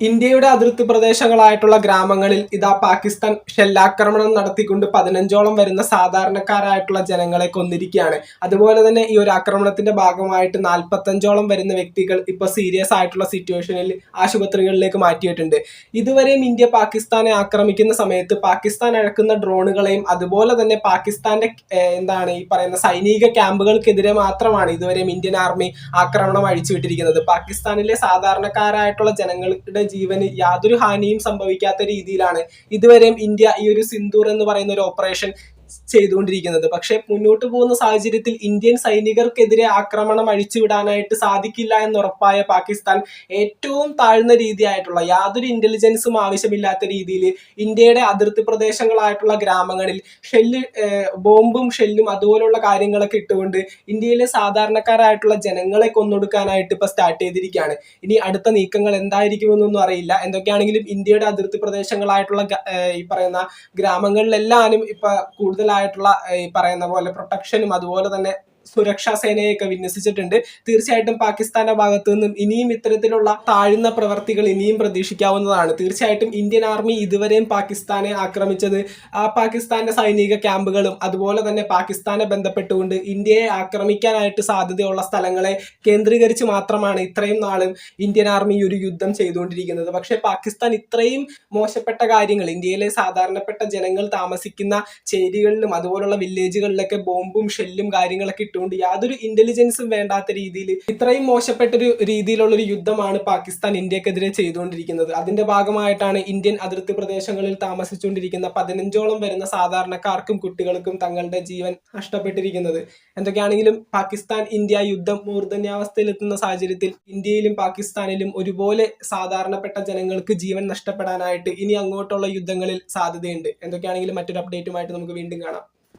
ഇന്ത്യയുടെ അതിർത്തി പ്രദേശങ്ങളായിട്ടുള്ള ഗ്രാമങ്ങളിൽ ഇതാ പാകിസ്ഥാൻ ഷെല്ലാക്രമണം നടത്തിക്കൊണ്ട് പതിനഞ്ചോളം വരുന്ന സാധാരണക്കാരായിട്ടുള്ള ജനങ്ങളെ കൊന്നിരിക്കുകയാണ്. അതുപോലെ തന്നെ ഈ ഒരു ആക്രമണത്തിന്റെ ഭാഗമായിട്ട് നാൽപ്പത്തഞ്ചോളം വരുന്ന വ്യക്തികൾ ഇപ്പോൾ സീരിയസ് ആയിട്ടുള്ള സിറ്റുവേഷനിൽ ആശുപത്രികളിലേക്ക് മാറ്റിയിട്ടുണ്ട്. ഇതുവരെയും ഇന്ത്യ പാകിസ്ഥാനെ ആക്രമിക്കുന്ന സമയത്ത് പാകിസ്ഥാൻ അഴക്കുന്ന ഡ്രോണുകളെയും അതുപോലെ തന്നെ പാകിസ്ഥാന്റെ എന്താണ് ഈ പറയുന്ന സൈനിക ക്യാമ്പുകൾക്കെതിരെ മാത്രമാണ് ഇതുവരെയും ഇന്ത്യൻ ആർമി ആക്രമണം അഴിച്ചുവിട്ടിരിക്കുന്നത്. പാകിസ്ഥാനിലെ സാധാരണക്കാരായിട്ടുള്ള ജനങ്ങളുടെ ജീവന് യാതൊരു ഹാനിയും സംഭവിക്കാത്ത രീതിയിലാണ്. ഇതുവരെയും ഇന്ത്യ ഈ ഒരു സിന്ദൂർ എന്ന് പറയുന്ന ഒരു ഓപ്പറേഷൻ ചെയ്തുകൊണ്ടിരിക്കുന്നത്. പക്ഷേ മുന്നോട്ട് പോകുന്ന സാഹചര്യത്തിൽ ഇന്ത്യൻ സൈനികർക്കെതിരെ ആക്രമണം അഴിച്ചുവിടാനായിട്ട് സാധിക്കില്ല എന്നുറപ്പായ പാകിസ്ഥാൻ ഏറ്റവും താഴ്ന്ന രീതിയായിട്ടുള്ള യാതൊരു ഇന്റലിജൻസും ആവശ്യമില്ലാത്ത രീതിയിൽ ഇന്ത്യയുടെ അതിർത്തി പ്രദേശങ്ങളായിട്ടുള്ള ഗ്രാമങ്ങളിൽ ഷെല്ല് ബോംബും ഷെല്ലും അതുപോലുള്ള കാര്യങ്ങളൊക്കെ ഇട്ടുകൊണ്ട് ഇന്ത്യയിലെ സാധാരണക്കാരായിട്ടുള്ള ജനങ്ങളെ കൊന്നൊടുക്കാനായിട്ട് ഇപ്പൊ സ്റ്റാർട്ട് ചെയ്തിരിക്കുകയാണ്. ഇനി അടുത്ത നീക്കങ്ങൾ എന്തായിരിക്കുമെന്നൊന്നും അറിയില്ല. എന്തൊക്കെയാണെങ്കിലും ഇന്ത്യയുടെ അതിർത്തി പ്രദേശങ്ങളായിട്ടുള്ള ഈ പറയുന്ന ഗ്രാമങ്ങളിലെല്ലാവരും ഇപ്പൊ കൂടുതലായിട്ടുള്ള ഈ പറയുന്ന പോലെ പ്രൊട്ടക്ഷനും അതുപോലെ തന്നെ സുരക്ഷാ സേനയൊക്കെ വിന്യസിച്ചിട്ടുണ്ട്. തീർച്ചയായിട്ടും പാകിസ്ഥാന്റെ ഭാഗത്തു നിന്നും ഇനിയും ഇത്തരത്തിലുള്ള താഴ്ന്ന പ്രവർത്തികൾ ഇനിയും പ്രതീക്ഷിക്കാവുന്നതാണ്. തീർച്ചയായിട്ടും ഇന്ത്യൻ ആർമി ഇതുവരെയും പാകിസ്ഥാനെ ആക്രമിച്ചത് ആ പാകിസ്ഥാന്റെ സൈനിക ക്യാമ്പുകളും അതുപോലെ തന്നെ പാകിസ്ഥാനെ ബന്ധപ്പെട്ടുകൊണ്ട് ഇന്ത്യയെ ആക്രമിക്കാനായിട്ട് സാധ്യതയുള്ള സ്ഥലങ്ങളെ കേന്ദ്രീകരിച്ച് മാത്രമാണ് ഇത്രയും നാളും ഇന്ത്യൻ ആർമി ഒരു യുദ്ധം ചെയ്തുകൊണ്ടിരിക്കുന്നത്. പക്ഷേ പാകിസ്ഥാൻ ഇത്രയും മോശപ്പെട്ട കാര്യങ്ങൾ ഇന്ത്യയിലെ സാധാരണപ്പെട്ട ജനങ്ങൾ താമസിക്കുന്ന ചേരികളിലും അതുപോലുള്ള വില്ലേജുകളിലൊക്കെ ബോംബും ഷെല്ലും കാര്യങ്ങളൊക്കെ ഇട്ടുകൊണ്ട് യാതൊരു ഇന്റലിജൻസും വേണ്ടാത്ത രീതിയിൽ ഇത്രയും മോശപ്പെട്ടൊരു രീതിയിലുള്ള ഒരു യുദ്ധമാണ് പാകിസ്ഥാൻ ഇന്ത്യക്കെതിരെ ചെയ്തുകൊണ്ടിരിക്കുന്നത്. അതിന്റെ ഭാഗമായിട്ടാണ് ഇന്ത്യൻ അതിർത്തി പ്രദേശങ്ങളിൽ താമസിച്ചുകൊണ്ടിരിക്കുന്ന പതിനഞ്ചോളം വരുന്ന സാധാരണക്കാർക്കും കുട്ടികൾക്കും തങ്ങളുടെ ജീവൻ നഷ്ടപ്പെട്ടിരിക്കുന്നത്. എന്തൊക്കെയാണെങ്കിലും പാകിസ്ഥാൻ ഇന്ത്യ യുദ്ധം മൂർധന്യാവസ്ഥയിലെത്തുന്ന സാഹചര്യത്തിൽ ഇന്ത്യയിലും പാകിസ്ഥാനിലും ഒരുപോലെ സാധാരണപ്പെട്ട ജനങ്ങൾക്ക് ജീവൻ നഷ്ടപ്പെടാനായിട്ട് ഇനി അങ്ങോട്ടുള്ള യുദ്ധങ്ങളിൽ സാധ്യതയുണ്ട്. എന്തൊക്കെയാണെങ്കിലും മറ്റൊരു അപ്ഡേറ്റുമായിട്ട് നമുക്ക് വീണ്ടും കാണാം.